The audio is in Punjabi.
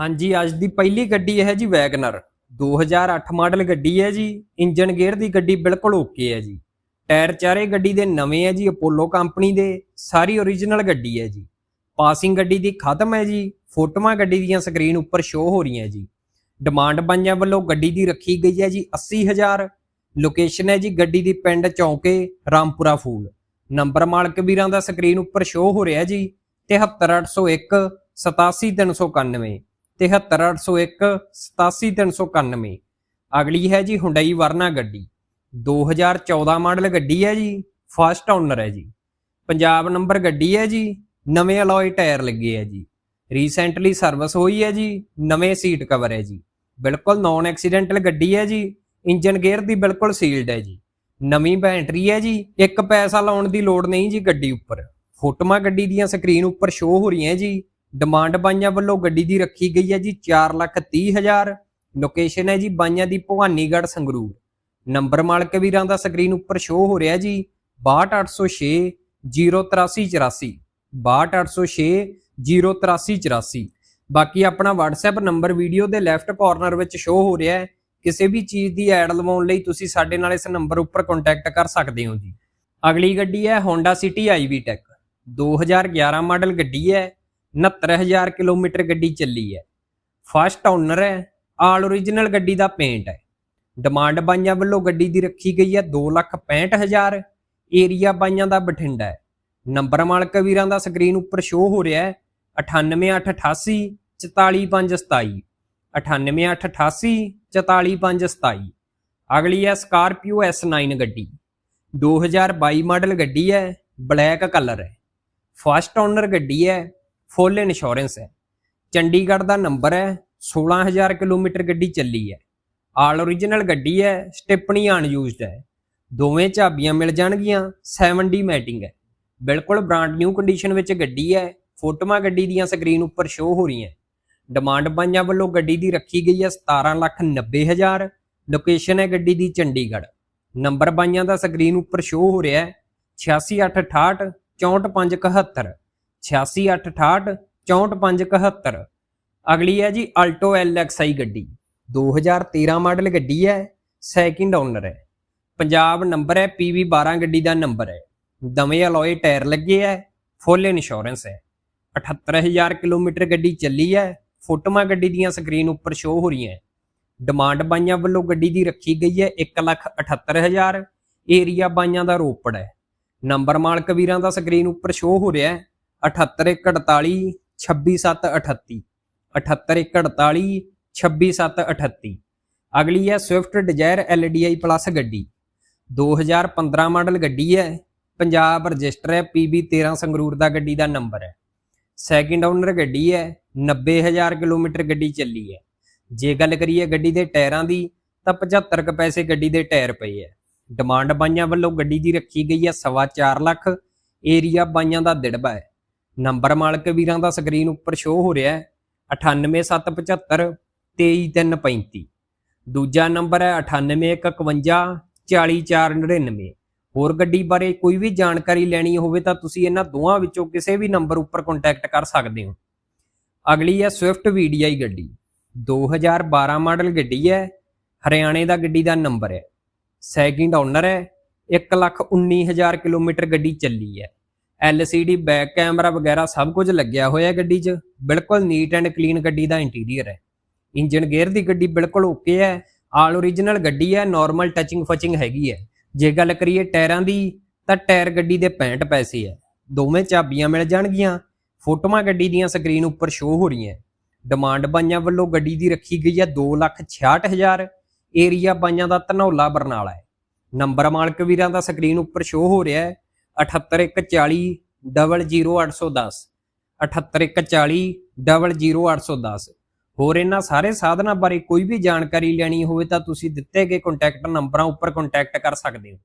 ਹਾਂਜੀ, ਅੱਜ ਦੀ ਪਹਿਲੀ ਗੱਡੀ ਹੈ ਜੀ ਵੈਗਨਰ। 2008 ਮਾਡਲ ਗੱਡੀ ਹੈ ਜੀ। ਇੰਜਨ ਗੇਅਰ ਦੀ ਗੱਡੀ ਬਿਲਕੁਲ ਓਕੇ ਹੈ ਜੀ। ਟਾਇਰ ਚਾਰੇ ਗੱਡੀ ਦੇ ਨਵੇਂ ਹੈ ਜੀ ਅਪੋਲੋ ਕੰਪਨੀ ਦੇ। ਸਾਰੀ ਓਰੀਜਨਲ ਗੱਡੀ ਹੈ ਜੀ। ਪਾਸਿੰਗ ਗੱਡੀ ਦੀ ਖਤਮ ਹੈ ਜੀ। ਫੋਟੋਆਂ ਗੱਡੀ ਦੀਆਂ ਸਕਰੀਨ ਉੱਪਰ ਸ਼ੋ ਹੋ ਰਹੀਆਂ ਜੀ। ਡਿਮਾਂਡ ਬਾਈਆਂ ਵੱਲੋਂ ਗੱਡੀ ਦੀ ਰੱਖੀ ਗਈ ਹੈ ਜੀ 80000 ਲੋਕੇਸ਼ਨ ਹੈ ਜੀ ਗੱਡੀ ਦੀ ਪਿੰਡ ਚੌਂਕੇ, ਰਾਮਪੁਰਾ ਫੂਲ। ਨੰਬਰ ਮਾਲਕ ਵੀਰਾਂ ਦਾ ਸਕਰੀਨ ਉੱਪਰ ਸ਼ੋ ਹੋ ਰਿਹਾ ਜੀ। 73801 87391 73801 87391 ਅਗਲੀ ਹੈ ਜੀ ਹੁੰਡਈ ਵਰਨਾ ਗੱਡੀ। 2014 ਮਾਡਲ ਗੱਡੀ ਹੈ ਜੀ, ਫਸਟ ਓਨਰ ਹੈ ਜੀ। ਪੰਜਾਬ ਨੰਬਰ ਗੱਡੀ ਹੈ ਜੀ, ਨਵੇਂ ਅਲੋਏ ਟਾਇਰ ਲੱਗੇ ਹੈ ਜੀ। ਰੀਸੈਂਟਲੀ ਸਰਵਿਸ ਹੋਈ ਹੈ ਜੀ, ਨਵੇਂ ਸੀਟ ਕਵਰ ਹੈ ਜੀ। ਬਿਲਕੁਲ ਨਾਨ ਐਕਸੀਡੈਂਟਲ ਗੱਡੀ ਹੈ ਜੀ, ਇੰਜਨ ਗੇਅਰ ਦੀ ਬਿਲਕੁਲ ਸੀਲਡ ਹੈ ਜੀ। ਨਵੀਂ ਬੈਟਰੀ ਹੈ ਜੀ, ਇੱਕ ਪੈਸਾ ਲਾਉਣ ਦੀ ਲੋੜ ਨਹੀਂ ਜੀ ਗੱਡੀ ਉੱਪਰ। ਫੋਟੋਆਂ ਗੱਡੀ ਦੀਆਂ ਸਕਰੀਨ ਉੱਪਰ ਸ਼ੋ ਹੋ ਰਹੀਆਂ ਜੀ ਡਿਮਾਂਡ ਬਾਈਆਂ ਵੱਲੋਂ ਗੱਡੀ ਦੀ ਰੱਖੀ ਗਈ ਹੈ ਜੀ 430000 ਲੋਕੇਸ਼ਨ ਹੈ ਜੀ ਬਾਈਆਂ ਦੀ ਭਵਾਨੀਗੜ੍ਹ ਸੰਗਰੂਰ। ਨੰਬਰ ਮਾਲਕ ਵੀਰਾਂ ਦਾ ਸਕਰੀਨ ਉੱਪਰ ਸ਼ੋ ਹੋ ਰਿਹਾ ਜੀ 62806 08384 62806 08384 ਬਾਕੀ ਆਪਣਾ WhatsApp ਨੰਬਰ ਵੀਡੀਓ ਦੇ ਲੈਫਟ ਕਾਰਨਰ ਵਿੱਚ ਸ਼ੋ ਹੋ ਰਿਹਾ ਹੈ। ਕਿਸੇ ਵੀ ਚੀਜ਼ ਦੀ ਐਡ ਲਵਾਉਣ ਲਈ ਤੁਸੀਂ ਸਾਡੇ ਨਾਲ ਇਸ ਨੰਬਰ ਉੱਪਰ ਕੰਟੈਕਟ ਕਰ ਸਕਦੇ ਹੋ ਜੀ। ਅਗਲੀ ਗੱਡੀ ਹੈ Honda City IV Tech 2011 model ਗੱਡੀ ਹੈ। 69000 ਕਿਲੋਮੀਟਰ ਗੱਡੀ ਚੱਲੀ ਹੈ। ਫਸਟ ਓਨਰ ਹੈ ਆਲ ਓਰੀਜਨਲ ਗੱਡੀ ਦਾ ਪੇਂਟ ਹੈ। ਡਿਮਾਂਡ ਬਾਈਆਂ ਵੱਲੋਂ ਗੱਡੀ ਦੀ ਰੱਖੀ ਗਈ ਹੈ 265000 ਏਰੀਆ ਬਾਈਆਂ ਦਾ ਬਠਿੰਡਾ ਹੈ। ਨੰਬਰ ਮਾਲਕ ਵੀਰਾਂ ਦਾ ਸਕਰੀਨ ਉੱਪਰ ਸ਼ੋ ਹੋ ਰਿਹਾ ਹੈ। 98888 44527 98888 44527 ਅਗਲੀ ਹੈ ਸਕਾਰਪੀਓ S9 ਗੱਡੀ। 2022 ਮਾਡਲ ਗੱਡੀ ਹੈ ਬਲੈਕ ਕਲਰ ਹੈ। ਫਸਟ ਓਨਰ ਗੱਡੀ ਹੈ ਫੁੱਲ ਇੰਸ਼ੋਰੈਂਸ ਹੈ। ਚੰਡੀਗੜ੍ਹ ਦਾ ਨੰਬਰ ਹੈ 16000 ਕਿਲੋਮੀਟਰ ਗੱਡੀ ਚੱਲੀ ਹੈ। ਆਲ ਓਰੀਜਨਲ ਗੱਡੀ ਹੈ ਸਟਿਪਣੀ ਅਨਯੂਜ਼ਡ ਹੈ। ਦੋਵੇਂ ਝਾਬੀਆਂ ਮਿਲ ਜਾਣਗੀਆਂ 7D ਮੈਟਿੰਗ ਹੈ। ਬਿਲਕੁਲ ਬ੍ਰਾਂਡ ਨਿਊ ਕੰਡੀਸ਼ਨ ਵਿੱਚ ਗੱਡੀ ਹੈ, ਫੋਟੋਆਂ ਗੱਡੀ ਦੀਆਂ ਸਕਰੀਨ ਉੱਪਰ ਸ਼ੋ ਹੋ ਰਹੀਆਂ। ਡਿਮਾਂਡ ਬਾਈਆਂ ਵੱਲੋਂ ਗੱਡੀ ਦੀ ਰੱਖੀ ਗਈ ਹੈ 1790000 ਲੋਕੇਸ਼ਨ ਹੈ ਗੱਡੀ ਦੀ ਚੰਡੀਗੜ੍ਹ। ਨੰਬਰ ਬਾਈਆਂ ਦਾ ਸਕਰੀਨ ਉੱਪਰ ਸ਼ੋ ਹੋ ਰਿਹਾ ਹੈ 8668 64571 8668 64571 ਅਗਲੀ ਹੈ ਜੀ ਅਲਟੋ LXI ਗੱਡੀ। 2013 ਮਾਡਲ ਗੱਡੀ ਹੈ ਸੈਕਿੰਡ ਓਨਰ ਹੈ। ਪੰਜਾਬ ਨੰਬਰ ਹੈ PV12 ਗੱਡੀ ਦਾ ਨੰਬਰ ਹੈ। ਦਵੇਂ ਅਲੋਏ ਟਾਇਰ ਲੱਗੇ ਹੈ ਫੁੱਲ ਇੰਸ਼ੋਰੈਂਸ ਹੈ। 78000 ਕਿਲੋਮੀਟਰ ਗੱਡੀ ਚੱਲੀ ਹੈ, ਫੋਟੋਆਂ ਗੱਡੀ ਦੀਆਂ ਸਕਰੀਨ ਉੱਪਰ ਸ਼ੋ ਹੋ ਰਹੀਆਂ ਡਿਮਾਂਡ ਬਾਈਆਂ ਵੱਲੋਂ ਗੱਡੀ ਦੀ ਰੱਖੀ ਗਈ ਹੈ 178000 ਏਰੀਆ ਬਾਈਆਂ ਦਾ ਰੋਪੜ ਹੈ। ਨੰਬਰ ਮਾਲਕ ਵੀਰਾਂ ਦਾ ਸਕਰੀਨ ਉੱਪਰ ਸ਼ੋ ਹੋ ਰਿਹਾ ਹੈ। 78148 26738 78148 26738 ਅਗਲੀ ਹੈ ਸਵਿਫਟ ਡਿਜ਼ਾਇਰ LDI ਪਲੱਸ ਗੱਡੀ। 2015 ਮਾਡਲ ਗੱਡੀ ਹੈ। ਪੰਜਾਬ ਰਜਿਸਟਰ ਹੈ। PB13 ਸੰਗਰੂਰ ਦਾ ਗੱਡੀ ਦਾ ਨੰਬਰ ਹੈ। ਸੈਕਿੰਡ ਓਨਰ ਗੱਡੀ ਹੈ। 90000 ਕਿਲੋਮੀਟਰ ਗੱਡੀ ਚੱਲੀ ਹੈ। ਜੇ ਗੱਲ ਕਰੀਏ ਗੱਡੀ ਦੇ ਟਾਇਰਾਂ ਦੀ, ਤਾਂ 75 ਕ ਪੈਸੇ ਗੱਡੀ ਦੇ ਟਾਇਰ ਪਏ ਹੈ। ਡਿਮਾਂਡ ਬਾਈਆਂ ਵੱਲੋਂ ਗੱਡੀ ਦੀ ਰੱਖੀ ਗਈ ਹੈ 4.5 ਲੱਖ। ਏਰੀਆ ਬਾਈਆਂ ਦਾ ਦਿੜਬਾ ਹੈ। ਨੰਬਰ ਮਾਲਕ ਵੀਰਾਂ ਦਾ ਸਕਰੀਨ ਉੱਪਰ ਸ਼ੋਅ ਹੋ ਰਿਹਾ ਹੈ 98775 23335 ਦੂਜਾ ਨੰਬਰ ਹੈ 9851 40499 ਹੋਰ ਗੱਡੀ ਬਾਰੇ ਕੋਈ ਵੀ ਜਾਣਕਾਰੀ ਲੈਣੀ ਹੋਵੇ ਤਾਂ ਤੁਸੀਂ ਇਹਨਾਂ ਦੋਵਾਂ ਵਿੱਚੋਂ ਕਿਸੇ ਵੀ ਨੰਬਰ ਉੱਪਰ ਕੰਟੈਕਟ ਕਰ ਸਕਦੇ ਹੋ। ਅਗਲੀ ਹੈ ਸਵਿਫਟ VDI ਗੱਡੀ। 2012 ਮਾਡਲ ਗੱਡੀ ਹੈ, ਹਰਿਆਣੇ ਦਾ ਗੱਡੀ ਦਾ ਨੰਬਰ ਹੈ। ਸੈਕਿੰਡ ਓਨਰ ਹੈ 119000 ਕਿਲੋਮੀਟਰ ਗੱਡੀ ਚੱਲੀ ਹੈ। LCD ਬੈਕ ਕੈਮਰਾ ਵਗੈਰਾ ਸਭ ਕੁਝ ਲੱਗਿਆ ਹੋਇਆ ਗੱਡੀ 'ਚ। ਬਿਲਕੁਲ ਨੀਟ ਐਂਡ ਕਲੀਨ ਗੱਡੀ ਦਾ ਇੰਟੀਰੀਅਰ ਹੈ। ਇੰਜਨ ਗੇਅਰ ਦੀ ਗੱਡੀ ਬਿਲਕੁਲ ਓਕੇ ਹੈ। ਆਲ ਓਰੀਜਨਲ ਗੱਡੀ ਹੈ। ਨਾਰਮਲ ਟੱਚਿੰਗ ਫਚਿੰਗ ਹੈਗੀ ਹੈ। ਜੇ ਗੱਲ ਕਰੀਏ ਟਾਇਰਾਂ ਦੀ, ਤਾਂ ਟਾਇਰ ਗੱਡੀ ਦੇ 65 ਪੈਸੇ ਹੈ। ਦੋਵੇਂ ਚਾਬੀਆਂ ਮਿਲ ਜਾਣਗੀਆਂ। ਫੋਟੋਆਂ ਗੱਡੀ ਦੀਆਂ ਸਕਰੀਨ ਉੱਪਰ ਸ਼ੋ ਹੋ ਰਹੀਆਂ ਡਿਮਾਂਡ ਬਾਈਆਂ ਵੱਲੋਂ ਗੱਡੀ ਦੀ ਰੱਖੀ ਗਈ ਹੈ 266000 ਏਰੀਆ ਬਾਈਆਂ ਦਾ ਧਨੌਲਾ ਬਰਨਾਲਾ ਹੈ। ਨੰਬਰ ਮਾਲਕ ਵੀਰਾਂ ਦਾ ਸਕਰੀਨ ਉੱਪਰ ਸ਼ੋ ਹੋ ਰਿਹਾ ਹੈ। 78140 00810 78140 00810 ਹੋਰ ਇਹਨਾਂ ਸਾਰੇ ਸਾਧਨਾਂ ਬਾਰੇ ਕੋਈ ਵੀ ਜਾਣਕਾਰੀ ਲੈਣੀ ਹੋਵੇ ਤਾਂ ਤੁਸੀਂ ਦਿੱਤੇ ਗਏ ਕੰਟੈਕਟ ਨੰਬਰਾਂ ਉੱਪਰ ਕੰਟੈਕਟ ਕਰ ਸਕਦੇ ਹੋ।